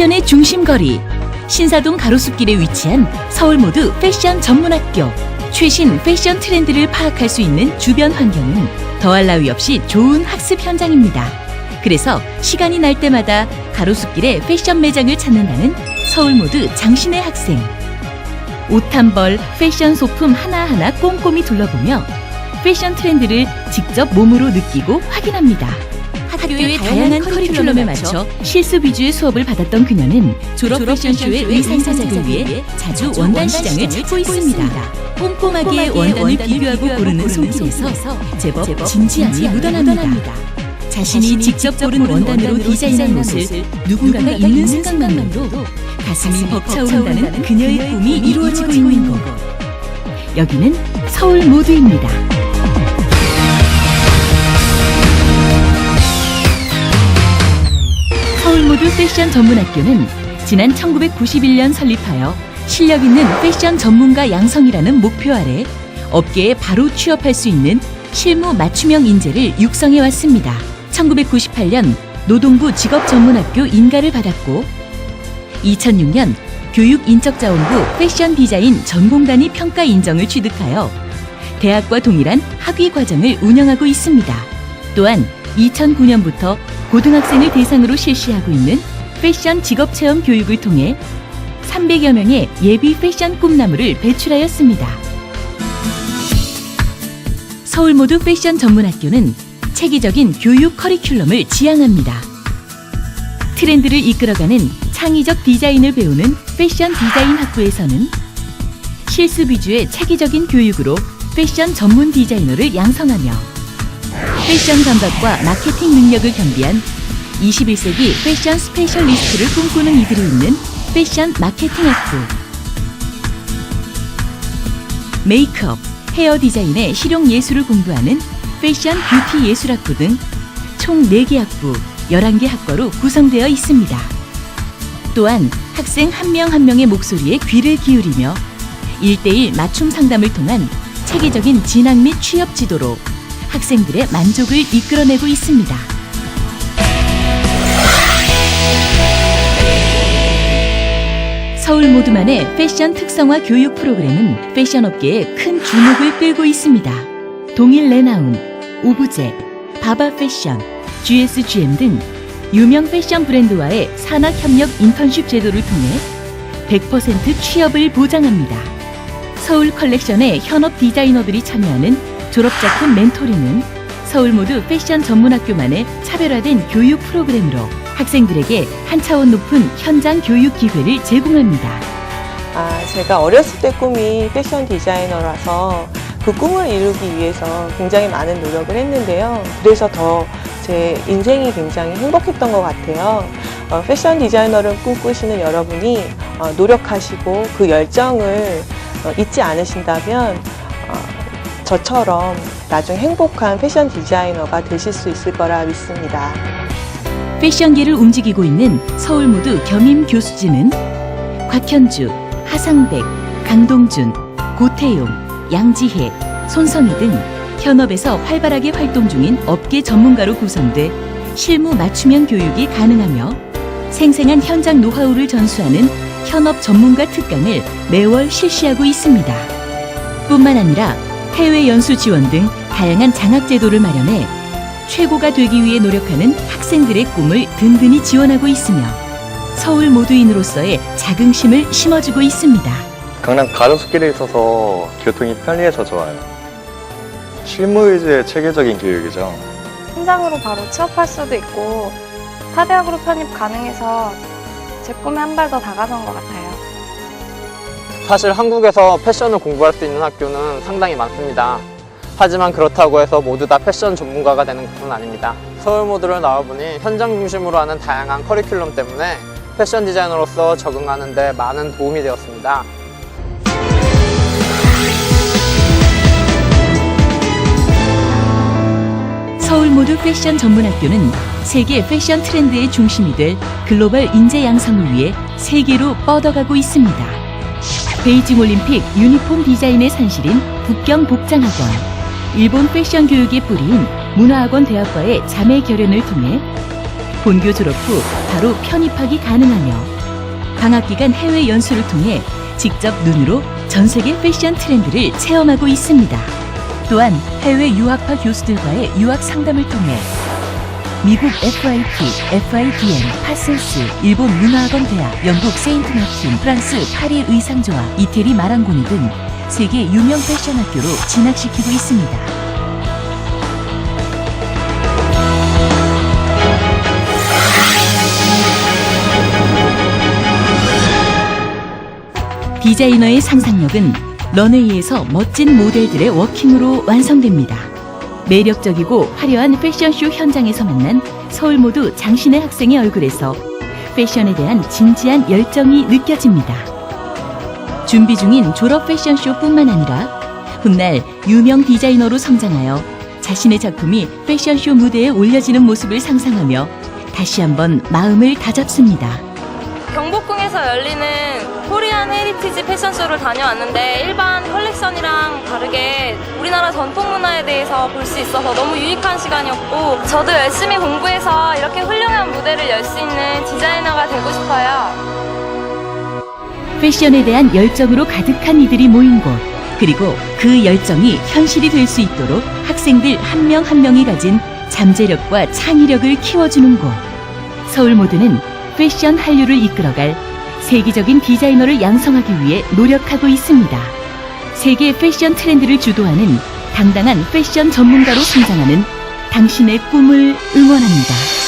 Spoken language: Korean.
패션의 중심거리 신사동 가로수길에 위치한 서울모드 패션 전문학교 최신 패션 트렌드를 파악할 수 있는 주변 환경은 더할 나위 없이 좋은 학습 현장입니다. 그래서 시간이 날 때마다 가로수길에 패션 매장을 찾는다는 서울모드 장신의 학생 옷 한 벌, 패션 소품 하나하나 꼼꼼히 둘러보며 패션 트렌드를 직접 몸으로 느끼고 확인합니다. 학교의 다양한 커리큘럼에 맞춰 실습 위주의 수업을 받았던 그녀는 졸업 패션쇼의 의상 제작을 위해 자주 원단 시장을 찾고 있습니다. 꼼꼼하게 원단을 비교하고 고르는 손길에서 제법 진지함이 묻어납니다. 자신이 직접 고른 원단으로 디자인한 옷을 누군가가 입는 생각만으로도 가슴이 벅차오른다는 그녀의 꿈이 이루어지고 있는 곳. 여기는 서울 모드입니다. 서울모드 패션 전문학교는 지난 1991년 설립하여 실력 있는 패션 전문가 양성이라는 목표 아래 업계에 바로 취업할 수 있는 실무 맞춤형 인재를 육성해 왔습니다. 1998년 노동부 직업전문학교 인가를 받았고 2006년 교육인적자원부 패션 디자인 전공단위 평가 인정을 취득하여 대학과 동일한 학위 과정을 운영하고 있습니다. 또한 2009년부터 고등학생을 대상으로 실시하고 있는 패션 직업 체험 교육을 통해 300여 명의 예비 패션 꿈나무를 배출하였습니다. 서울모드 패션 전문학교는 체계적인 교육 커리큘럼을 지향합니다. 트렌드를 이끌어가는 창의적 디자인을 배우는 패션 디자인 학부에서는 실습 위주의 체계적인 교육으로 패션 전문 디자이너를 양성하며 패션 감각과 마케팅 능력을 겸비한 21세기 패션 스페셜리스트를 꿈꾸는 이들이 있는 패션 마케팅 학부 메이크업, 헤어 디자인의 실용 예술을 공부하는 패션 뷰티 예술 학부 등 총 4개 학부, 11개 학과로 구성되어 있습니다. 또한 학생 한 명 한 명의 목소리에 귀를 기울이며 1대1 맞춤 상담을 통한 체계적인 진학 및 취업 지도로 학생들의 만족을 이끌어내고 있습니다. 서울 모두만의 패션 특성화 교육 프로그램은 패션 업계에 큰 주목을 끌고 있습니다. 동일 레나운, 오브제, 바바 패션, GSGM 등 유명 패션 브랜드와의 산학 협력 인턴십 제도를 통해 100% 취업을 보장합니다. 서울 컬렉션의 현업 디자이너들이 참여하는 졸업작품 멘토링은 서울 모두 패션 전문학교만의 차별화된 교육 프로그램으로 학생들에게 한 차원 높은 현장 교육 기회를 제공합니다. 아, 제가 어렸을 때 꿈이 패션 디자이너라서 그 꿈을 이루기 위해서 굉장히 많은 노력을 했는데요. 그래서 더 제 인생이 굉장히 행복했던 것 같아요. 어, 패션 디자이너를 꿈꾸시는 여러분이 어, 노력하시고 그 열정을 어, 잊지 않으신다면 어, 저처럼 나중 행복한 패션 디자이너가 되실 수 있을 거라 믿습니다. 패션계를 움직이고 있는 서울 모두 겸임 교수진은 곽현주, 하상백, 강동준, 고태용, 양지혜, 손성희 등 현업에서 활발하게 활동 중인 업계 전문가로 구성돼 실무 맞춤형 교육이 가능하며 생생한 현장 노하우를 전수하는 현업 전문가 특강을 매월 실시하고 있습니다. 뿐만 아니라 해외 연수 지원 등 다양한 장학 제도를 마련해 최고가 되기 위해 노력하는 학생들의 꿈을 든든히 지원하고 있으며 서울 모두인으로서의 자긍심을 심어주고 있습니다. 강남 가로수길에 있어서 교통이 편리해서 좋아요. 실무 위주의 체계적인 교육이죠. 현장으로 바로 취업할 수도 있고 타 대학으로 편입 가능해서 제 꿈에 한 발 더 다가선 것 같아요. 사실 한국에서 패션을 공부할 수 있는 학교는 상당히 많습니다. 하지만 그렇다고 해서 모두 다 패션 전문가가 되는 것은 아닙니다. 서울 모드를 나와보니 현장 중심으로 하는 다양한 커리큘럼 때문에 패션 디자이너로서 적응하는 데 많은 도움이 되었습니다. 서울 모두 패션 전문학교는 세계 패션 트렌드의 중심이 될 글로벌 인재 양성을 위해 세계로 뻗어가고 있습니다. 베이징 올림픽 유니폼 디자인의 산실인 북경 복장학원, 일본 패션 교육의 뿌리인 문화학원 대학과의 자매 결연을 통해 본교 졸업 후 바로 편입하기 가능하며 방학 기간 해외 연수를 통해 직접 눈으로 전 세계 패션 트렌드를 체험하고 있습니다. 또한 해외 유학파 교수들과의 유학 상담을 통해 미국 FIT, FIDM, 파셀스, 일본 문화학원 대학, 영국 세인트 마틴, 프랑스 파리 의상조합, 이태리 마랑고니 등 세계 유명 패션 학교로 진학시키고 있습니다. 디자이너의 상상력은 런웨이에서 멋진 모델들의 워킹으로 완성됩니다. 매력적이고 화려한 패션쇼 현장에서 만난 서울 모두 장신의 학생의 얼굴에서 패션에 대한 진지한 열정이 느껴집니다. 준비 중인 졸업 패션쇼뿐만 아니라 훗날 유명 디자이너로 성장하여 자신의 작품이 패션쇼 무대에 올려지는 모습을 상상하며 다시 한번 마음을 다잡습니다. 경복궁에서 열리는 코리안 헤리티지 패션쇼를 다녀왔는데 일반 컬렉션이랑 다르게 우리나라 전통 문화에 대해서 볼 수 있어서 너무 유익한 시간이었고 저도 열심히 공부해서 이렇게 훌륭한 무대를 열 수 있는 디자이너가 되고 싶어요. 패션에 대한 열정으로 가득한 이들이 모인 곳, 그리고 그 열정이 현실이 될 수 있도록 학생들 한 명한 명이 가진 잠재력과 창의력을 키워주는 곳. 서울 모드는 패션 한류를 이끌어갈 세계적인 디자이너를 양성하기 위해 노력하고 있습니다. 세계 패션 트렌드를 주도하는 당당한 패션 전문가로 성장하는 당신의 꿈을 응원합니다.